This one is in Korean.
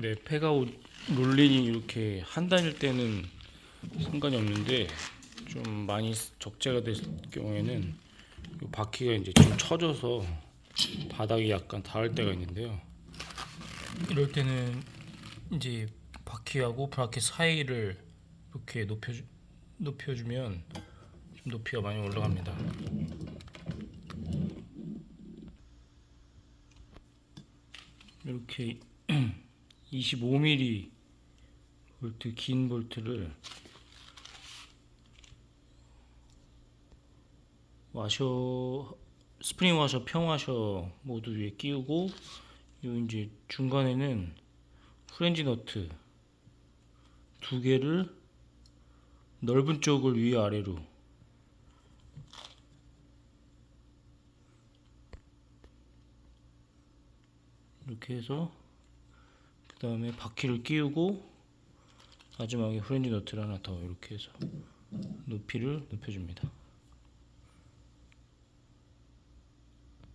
네, 오- 롤링이 이렇게 한 단일 때는 상관이 없는데 좀 많이 적재가 됐을 경우에는 이 바퀴가 이제 좀 처져서 바닥이 약간 닿을 때가 있는데요. 이럴 때는 이제 바퀴하고 브라켓 사이를 이렇게 높여 높여주면 좀 높이가 많이 올라갑니다. 이렇게 25mm 볼트 긴 볼트를 와셔 스프링 와셔 평 와셔 모두 위에 끼우고 요 이제 중간에는 프렌지 너트 두 개를 넓은 쪽을 위 아래로 이렇게 해서 그 다음에 바퀴를 끼우고 마지막에 프렌지 너트를 하나 더 이렇게 해서 높이를 높여줍니다.